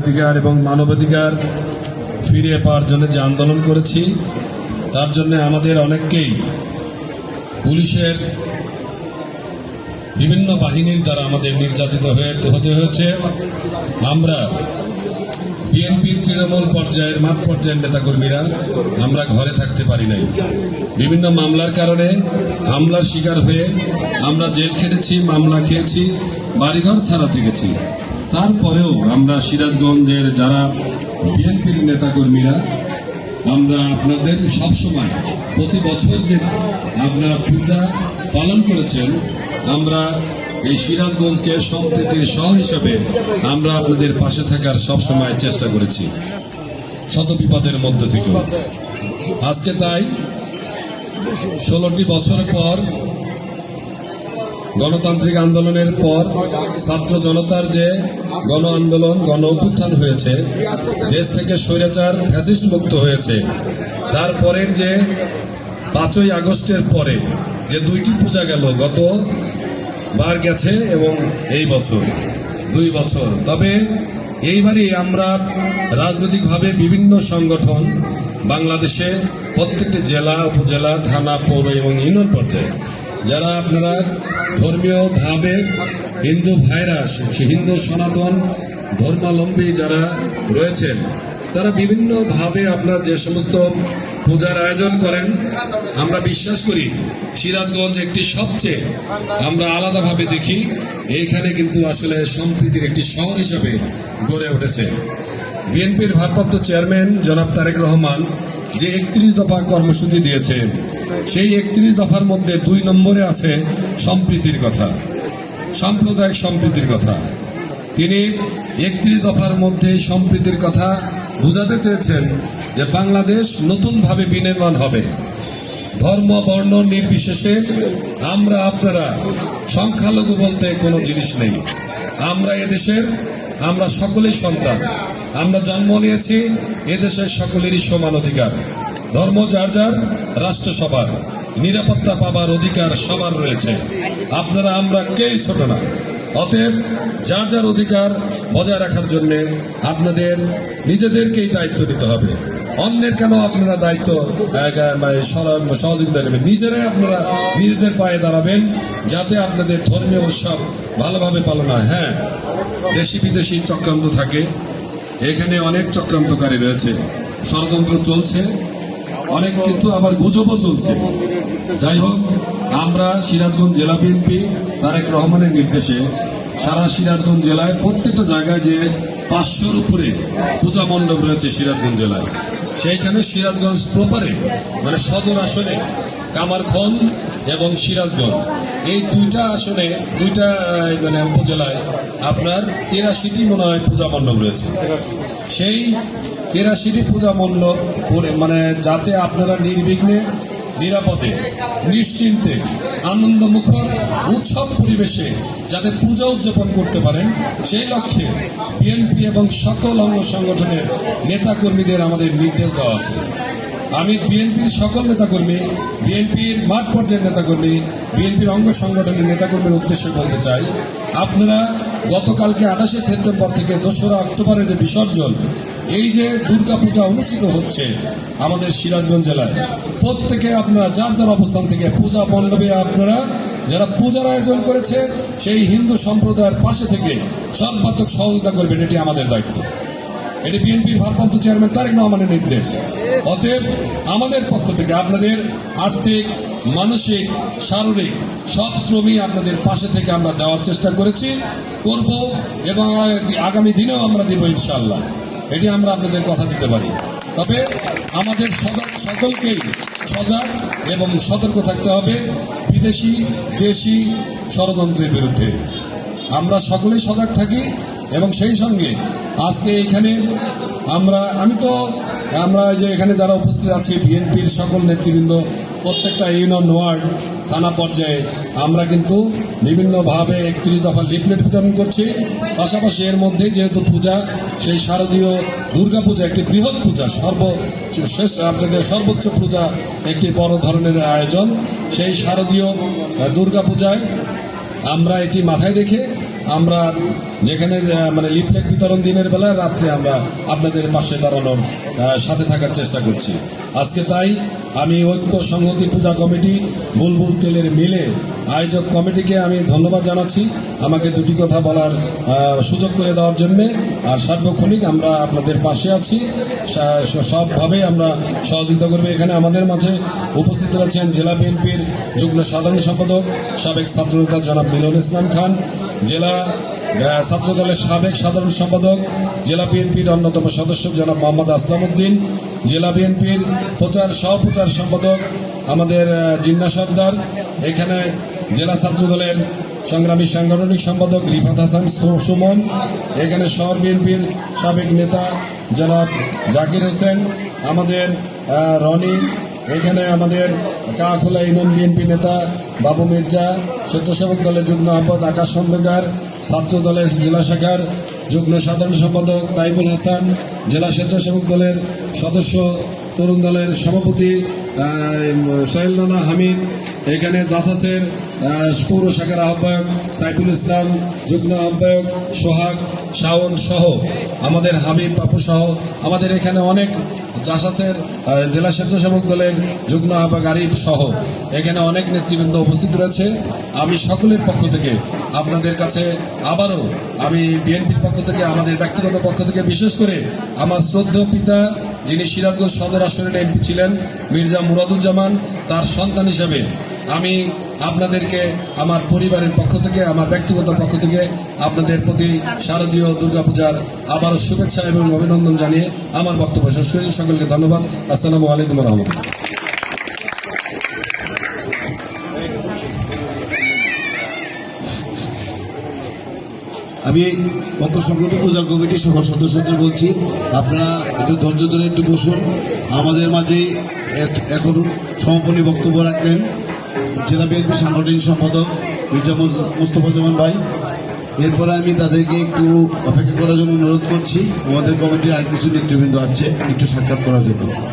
অধিকার এবং মানবাধিকার ফিরিয়ে পাওয়ার জন্য যে আন্দোলন করেছি, তার জন্য আমাদের অনেককেই পুলিশের বিভিন্ন বাহিনীর দ্বারা আমাদের নির্যাতিত হতে হয়েছে। আমরা বিএনপির তৃণমূল পর্যায়ের মাঠ পর্যায়ের নেতাকর্মীরা আমরা ঘরে থাকতে পারি নাই। বিভিন্ন মামলার কারণে হামলার শিকার হয়ে আমরা জেল খেটেছি, মামলা খেয়েছি, বাড়িঘর ছাড়া গেছি। তারপরেও আমরা সিরাজগঞ্জের যারা বিএনপির নেতাকর্মীরা, আমরা আপনাদের সবসময় প্রতি বছর যে আপনারা পূজা পালন করেছেন, আমরা এই সিরাজগঞ্জকে সম্প্রীতির শহর হিসাবে আমরা আপনাদের পাশে থাকার সবসময় চেষ্টা করেছি। শত বিপদের মধ্যে থেকে। আজকে তাই ষোলোটি বছর পর গণতান্ত্রিক আন্দোলনের পর ছাত্র জনতার যে গণ আন্দোলন, গণ অভ্যুত্থান হয়েছে, দেশ থেকে স্বৈরাচার ফ্যাসিস্ট মুক্ত হয়েছে। তারপরের যে পাঁচই আগস্টের পরে যে দুইটি পূজা গেল, গত বার গেছে এবং এই বছর, দুই বছর। তবে এইবারই আমরা রাজনৈতিকভাবে বিভিন্ন সংগঠন বাংলাদেশে প্রত্যেকটি জেলা, উপজেলা, থানা, পৌর এবং ইউনিয়ন পর্যায়ে যারা আপনারা ধর্মীয়ভাবে হিন্দু ভাইরা হিন্দু সনাতন ধর্মাবলম্বী যারা রয়েছেন, তারা বিভিন্নভাবে আপনার যে সমস্ত পূজার আয়োজন করেন, আমরা বিশ্বাস করি সিরাজগঞ্জ একটি সবচেয়ে আমরা আলাদাভাবে দেখি এইখানে কিন্তু আসলে সম্প্রীতির একটি শহর হিসাবে গড়ে উঠেছে। বিএনপির ভারপ্রাপ্ত চেয়ারম্যান জনাব তারেক রহমান যে একত্রিশ দফা কর্মসূচি দিয়েছে, সেই একত্রিশ দফার মধ্যে দুই নম্বরে আছে সম্প্রীতির কথা, সাম্প্রদায়িক সম্প্রীতির কথা। তিনি একত্রিশ দফার মধ্যে সম্প্রীতির কথা বুঝাতে চেয়েছেন যে বাংলাদেশ নতুনভাবে বিনির্মাণ হবে। ধর্ম, বর্ণ, নির্বিশেষে আমরা, আপনারা, সংখ্যালঘু বলতে কোনো জিনিস নেই। আমরা এদেশের আমরা সকলেই সন্তান। আমরা জন্ম নিয়েছি এদেশের সকলেরই সমান অধিকার। ধর্ম যার যার, রাষ্ট্র সবার। নিরাপত্তা পাবার অধিকার সবার রয়েছে। আপনারা, আমরা কেই ছোট না। অতএব যার যার অধিকার বজায় রাখার জন্য আপনাদের, নিজেদেরকেই দায়িত্ব নিতে হবে। অন্যের কেন আপনারা দায়িত্ব মানে সহযোগিতা নেবেন? নিজেরাই আপনারা নিজেদের পায়ে দাঁড়াবেন যাতে আপনাদের ধর্মীয় উৎসব ভালোভাবে পালন হয়। হ্যাঁ দেশি বিদেশি চক্রান্ত থাকে। এখানে অনেক চক্রান্তকারী রয়েছে। ষড়যন্ত্র চলছে। অনেক কিন্তু আবার গুজবও চলছে। যাই হোক, আমরা সিরাজগঞ্জ জেলা বিএনপি তারেক রহমানের নির্দেশে সারা সিরাজগঞ্জ জেলায় প্রত্যেকটা জায়গায় যে পাঁচশোর উপরে পূজা মণ্ডপ রয়েছে সিরাজগঞ্জ জেলায়, সেইখানে সিরাজগঞ্জ প্রপারে মানে সদর আসনে কামারখন এবং সিরাজগঞ্জ। এই দুইটা আসনে, দুইটা মানে উপজেলায় আপনার তেরাশিটি মনে হয় পূজা মণ্ডপ রয়েছে। সেই তেরাশিটি পূজা মণ্ডপ করে- মানে যাতে আপনারা নির্বিঘ্নে, নিরাপদে, নিশ্চিন্তে, আনন্দমুখর উৎসব পরিবেশে যাতে পূজা উদযাপন করতে পারেন, সেই লক্ষ্যে বিএনপি এবং সকল অঙ্গ সংগঠনের নেতাকর্মীদের আমাদের নির্দেশ দেওয়া আছে। আমি বিএনপির সকল নেতাকর্মী, বিএনপির মাঠ পর্যায়ের নেতাকর্মী, বিএনপির অঙ্গ সংগঠনের নেতাকর্মীর উদ্দেশ্যে বলতে চাই, আপনারা গতকালকে আঠাশে সেপ্টেম্বর থেকে দোসরা অক্টোবরের যে বিসর্জন, এই যে দুর্গাপূজা অনুষ্ঠিত হচ্ছে আমাদের সিরাজগঞ্জ জেলায়, প্রত্যেকে আপনারা যার যার অবস্থান থেকে পূজা মণ্ডপে আপনারা যারা পূজার আয়োজন করেছে, সেই হিন্দু সম্প্রদায়ের পাশে থেকে সর্বাত্মক সহযোগিতা করবেন, এটি আমাদের দায়িত্ব। এটি বিএনপির ভারপ্রাপ্ত চেয়ারম্যান তারেক রহমানের নির্দেশ। অতএব আমাদের পক্ষ থেকে আপনাদের আর্থিক, মানসিক, শারীরিক সব শ্রমই আপনাদের পাশে থেকে আমরা দেওয়ার চেষ্টা করেছি, করব এবং আগামী দিনেও আমরা দিব ইনশাল্লাহ এটি আমরা আপনাদের কথা দিতে পারি। তবে আমাদের সজাগ সকলকেই সজাগ এবং সতর্ক থাকতে হবে বিদেশি, দেশি ষড়যন্ত্রের বিরুদ্ধে। আমরা সকলেই সজাগ থাকি এবং সেই সঙ্গে আজকে এখানে আমরা, আমি তো, আমরা যে এখানে যারা উপস্থিত আছি, বিএনপির সকল নেতৃবৃন্দ, প্রত্যেকটা ইউনিয়ন ওয়ার্ড, থানা পর্যায়ে, আমরা কিন্তু বিভিন্নভাবে একত্রিশ দফা লিফলেট বিতরণ করছি। পাশাপাশি এর মধ্যে যেহেতু পূজা, সেই শারদীয় দুর্গা পূজা একটি বৃহৎ পূজা, সর্ব, শেষ, আপনাদের সর্বোচ্চ পূজা একটি বড় ধরনের আয়োজন। সেই শারদীয় দুর্গা পূজায় আমরা এটি মাথায় রেখে আমরা যেখানে মানে লিফলেট বিতরণ দিনের বেলা রাত্রে আমরা আপনাদের পাশে দাঁড়ানোর সাথে থাকার চেষ্টা করছি। আজকে তাই আমি ঐক্য সংহতি পূজা কমিটি, বুলবুল তেলের মিলে আয়োজক কমিটিকে আমি ধন্যবাদ জানাচ্ছি। আমাকে দুটি কথা বলার সুযোগ করে দেওয়ার জন্য। আর সার্বক্ষণিক আমরা আপনাদের পাশে আছি। সবভাবে আমরা সহযোগিতা করবে। এখানে আমাদের মাঝে উপস্থিত রয়েছেন জেলা বিএনপির যুগ্ম সাধারণ সম্পাদক, সাবেক ছাত্রনেতা জনাব মিলন ইসলাম খান জেলা ছাত্র দলের সাবেক সাধারণ সম্পাদক, জেলা বিএনপির অন্যতম সদস্য জনাব মোহাম্মদ আসলাম উদ্দিন জেলা বিএনপির প্রচার, সহপ্রচার সম্পাদক আমাদের জিন্না সর্দার, এখানে জেলা ছাত্র দলের সংগ্রামী সাংগঠনিক সম্পাদক রিফাত হাসান সুমন, এখানে শহর বিএনপির সাবেক নেতা জনাব জাকির হোসেন, আমাদের রনি, এখানে আমাদের কাখোলা ইউনিয়ন বিএনপি নেতা বাবু মির্জা, স্বেচ্ছাসেবক দলের যুগ্ম আপদ আকাশ খন্দকার ছাত্র দলের জেলা শাখার যুগ্ম সাধারণ সম্পাদক তাইবুল হাসান, জেলা স্বেচ্ছাসেবক দলের সদস্য তরুণ দলের সভাপতি সোহেল রানা হামিদ, এখানে জাসাসের পৌর শাখার আহ্বায়ক সাইফুল ইসলাম যুগ্ম আহ্বায়ক সোহাগ শাওন সহ আমাদের হাবিব পাপু সহ আমাদের এখানে অনেক আহ, জেলা স্বেচ্ছাসেবক দলের যুগ্ম আহ্বায়ক আরিফ সহ এখানে অনেক নেতৃবৃন্দ উপস্থিত রয়েছে। আমি সকলের পক্ষ থেকে আপনাদের কাছে আবারও আমি বিএনপির পক্ষ থেকে আমাদের ব্যক্তিগত পক্ষ থেকে বিশেষ করে আমার শ্রদ্ধেয় পিতা যিনি সিরাজগঞ্জ সদর আসনের এমপি ছিলেন মির্জা মুরাদুজ্জামান তার সন্তান হিসেবে আমি আপনাদেরকে, আমার পরিবারের পক্ষ থেকে, আমার ব্যক্তিগত পক্ষ থেকে আপনাদের প্রতি শারদীয় দুর্গাপূজার আবারও শুভেচ্ছা এবং অভিনন্দন জানিয়ে আমার বক্তব্য শেষ করি। সকলকে ধন্যবাদ। আসসালামু আলাইকুম রহমতুল্লাহ। আমি পক্ষ সংগঠন পূজা কমিটির সকল সদস্যদের বলছি, আপনারা একটু ধৈর্য ধরে একটু বসুন। আমাদের মাঝে এখন সমাপনী বক্তব্য রাখলেন। জেলা বিএনপি সাংগঠনিক সম্পাদক মির্জা মুস্তফা জামান ভাই। এরপরে আমি তাদেরকে একটু অপেক্ষা করার জন্য অনুরোধ করছি। আমাদের কমিটির আর কিছু নেতৃবৃন্দ আছে, একটু সাক্ষাৎ করার জন্য।